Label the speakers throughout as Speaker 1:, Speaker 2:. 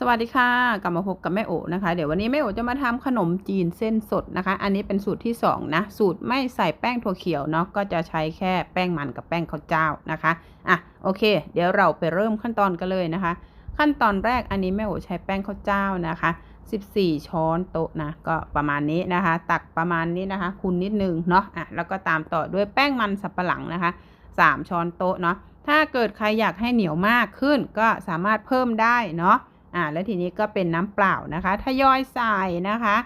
Speaker 1: สวัสดีค่ะกลับมาพบกับแม่โอนะคะ เดี๋ยววันนี้แม่โอจะมาทำขนมจีนเส้นสดนะคะ อันนี้เป็นสูตรที่2นะสูตรไม่ใส่แป้งถั่วเขียวเนาะก็จะใช้แค่แป้งมันกับแป้งข้าวเจ้านะคะอะโอเค เดี๋ยวเราไปเริ่มขั้นตอนกันเลยนะคะ ขั้นตอนแรกอันนี้แม่โอใช้แป้งข้าวเจ้านะคะ 14 ช้อนโต๊ะนะก็ประมาณนี้นะคะ ตักประมาณนี้นะคะ คูณนิดนึงเนาะอะแล้วก็ตามต่อด้วยแป้งมันสับปะหลังนะคะ 3 ช้อนโต๊ะเนาะถ้าเกิดใครอยากให้เหนียวมากขึ้นก็สามารถเพิ่มได้เนาะ อ่าแล้วทีนี้ก็เป็นน้ำเปล่านะคะทยอยใส่นะคะ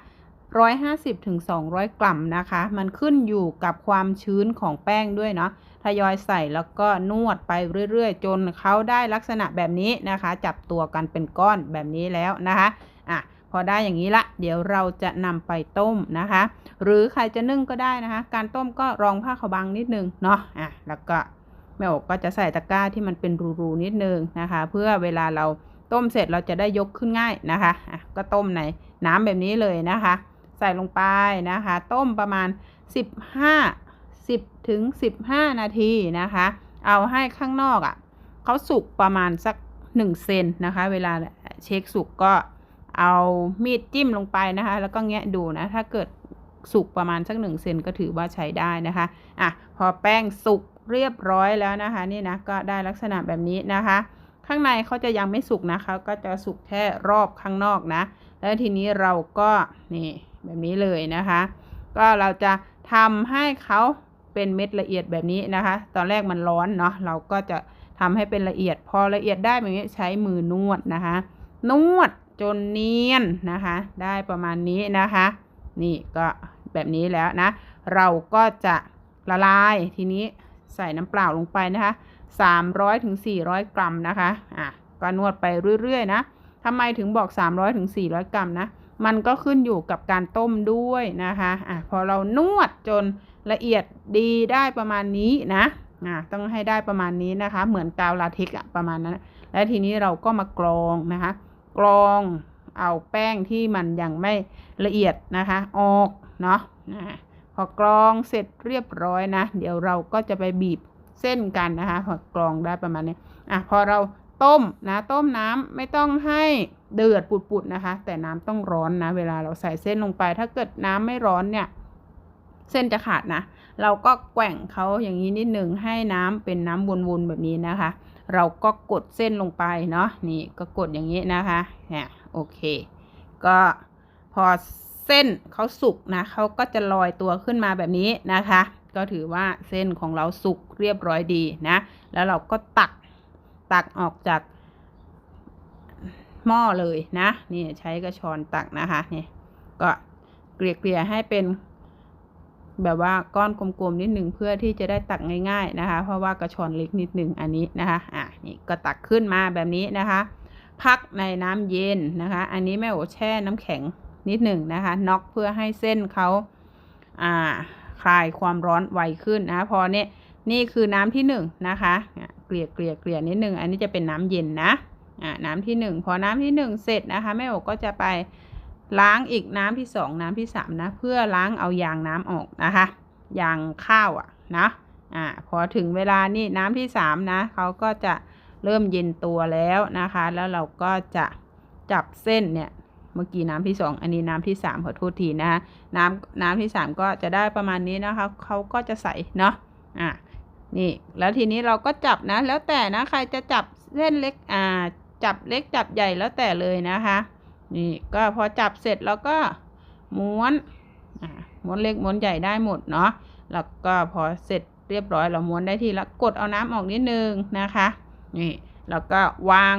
Speaker 1: 150ถึง200 กรัมนะคะ มันขึ้นอยู่กับความชื้นของแป้งด้วยเนาะทยอยใส่แล้วก็นวดไปเรื่อยๆ จนเขาได้ลักษณะแบบนี้นะคะ จับตัวกันเป็นก้อนแบบนี้แล้วนะคะอะพอได้อย่างนี้ละ เดี๋ยวเราจะนำไปต้มนะคะ หรือใครจะนึ่งก็ได้นะคะ การต้มก็รองผ้าขาวบางนิดนึงเนาะอะแล้วก็แม่อกก็จะใส่ตะกร้าที่มันเป็นรูๆนิดนึงนะคะ เพื่อเวลาเรา ต้มเสร็จเราจะได้ยกขึ้นง่ายนะคะอะก็ต้มในน้ำแบบนี้เลยนะคะ ใส่ลงไปนะคะ ต้มประมาณ 15 10ถึง15 นาทีนะคะ เอาให้ข้างนอกอะ่ะเขาสุกประมาณสัก 1 เซนนะคะ เวลาเช็คสุกก็เอามีดจิ้มลงไปนะคะ แล้วก็แงะดูนะ ถ้าเกิดสุกประมาณสัก 1 เซนก็ถือว่าใช้ได้นะคะอะพอแป้งสุกเรียบร้อยแล้วนะคะ นี่นะก็ได้ลักษณะแบบนี้นะคะ ข้างในเขาจะยังไม่สุกนะคะ ก็จะสุกแค่รอบข้างนอกนะ แล้วทีนี้เราก็นี่แบบนี้เลยนะคะ ก็เราจะทำให้เขาเป็นเม็ดละเอียดแบบนี้นะคะ ตอนแรกมันร้อนเนาะเราก็จะทำให้เป็นละเอียด พอละเอียดได้แบบนี้ใช้มือนวดนะคะ นวดจนเนียนนะคะ ได้ประมาณนี้นะคะ นี่ก็แบบนี้แล้วนะ เราก็จะละลายทีนี้ใส่น้ำเปล่าลงไปนะคะ 300ถึง400 กรัมนะคะอะก็นวดไปเรื่อยๆนะทำไมถึงบอก 300ถึง400 กรัมนะ มันก็ขึ้นอยู่กับการต้มด้วยนะคะอะพอเรานวดจนละเอียดดีได้ประมาณนี้นะอะต้องให้ได้ประมาณนี้นะคะ เหมือนกาวลาเทกอะประมาณนั้น และทีนี้เราก็มากรองนะคะ กรองเอาแป้งที่มันยังไม่ละเอียดนะคะ ออกเนาะพอกรองเสร็จเรียบร้อยนะ เดี๋ยวเราก็จะไปบีบ เส้นกันนะคะพอกรองได้ประมาณนี้อะพอเราต้มนะต้มน้ำไม่ต้องให้เดือดปุดๆนะคะ แต่น้ำต้องร้อนนะ เวลาเราใส่เส้นลงไป ถ้าเกิดน้ำไม่ร้อนเนี่ย เส้นจะขาดนะ เราก็แกว่งเขาอย่างนี้นิดหนึ่งให้น้ำเป็นน้ำวนๆแบบนี้นะคะ เราก็กดเส้นลงไปเนาะนี่ก็กดอย่างนี้นะคะเนี่ยโอเค ก็พอเส้นเขาสุกนะเขาก็จะลอยตัวขึ้นมาแบบนี้นะคะ ก็ถือว่าเส้นของเราสุกเรียบร้อยดีนะ แล้วเราก็ตักตักออกจากหม้อเลยนะนี่ใช้กระชอนตักนะคะนี่ก็เกลี่ยๆให้เป็นแบบว่าก้อนกลมๆนิดหนึ่งเพื่อที่จะได้ตักง่าย ๆนะคะ เพราะว่ากระชอนเล็กนิดหนึ่งอันนี้นะคะอะนี่ก็ตักขึ้นมาแบบนี้นะคะ พักในน้ำเย็นนะคะ อันนี้แม่โอแช่น้ำแข็งนิดหนึ่งนะคะน็อกเพื่อให้เส้นเขาอ่า คลายความร้อนไวขึ้นนะพอเนี่ยนี่คือน้ำที่หนึ่งนะคะเกลี่ยเกลี่ยเกลี่ยนิดหนึ่งอันนี้จะเป็นน้ำเย็นนะน้ำที่หนึ่งพอน้ำที่หนึ่งเสร็จนะคะแม่โอก็จะไปล้างอีกน้ำที่สองน้ำที่สามนะเพื่อล้างเอายางน้ำออกนะคะยางข้าวอะนะอ่าพอถึงเวลานี่น้ำที่สามนะเขาก็จะเริ่มเย็นตัวแล้วนะคะ แล้วเราก็จะจับเส้นเนี่ย เมื่อกี้น้ำที่สองอันนี้น้ำที่สามขอโทษทีนะคะน้ำน้ำที่สามก็จะได้ประมาณนี้นะคะเขาก็จะใสเนาะอะนี่แล้วทีนี้เราก็จับนะ แล้วแต่นะใครจะจับเส้นเล็กอ่าจับเล็กจับใหญ่แล้วแต่เลยนะคะนี่ก็พอจับเสร็จแล้วก็ม้วนอ่าม้วนเล็กม้วนใหญ่ได้หมดเนาะแล้วก็พอเสร็จเรียบร้อยเราม้วนได้ทีละกดเอาน้ำออกนิดนึงนะคะนี่แล้วก็วาง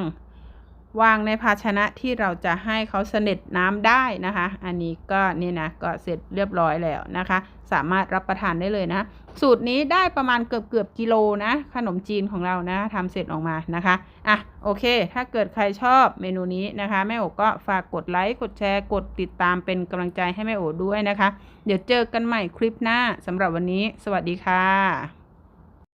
Speaker 1: วางในภาชนะที่เราจะให้เขาเสด็จน้ำได้นะคะ อันนี้ก็นี่นะก็เสร็จเรียบร้อยแล้วนะคะ สามารถรับประทานได้เลยนะ สูตรนี้ได้ประมาณเกือบเกือบกิโลนะ ขนมจีนของเรานะทำเสร็จออกมานะคะอะโอเค ถ้าเกิดใครชอบเมนูนี้นะคะแม่โอก็ฝากกดไลค์กดแชร์กดติดตามเป็นกำลังใจให้แม่โอด้วยนะคะ เดี๋ยวเจอกันใหม่คลิปหน้าสำหรับวันนี้ สวัสดีค่ะ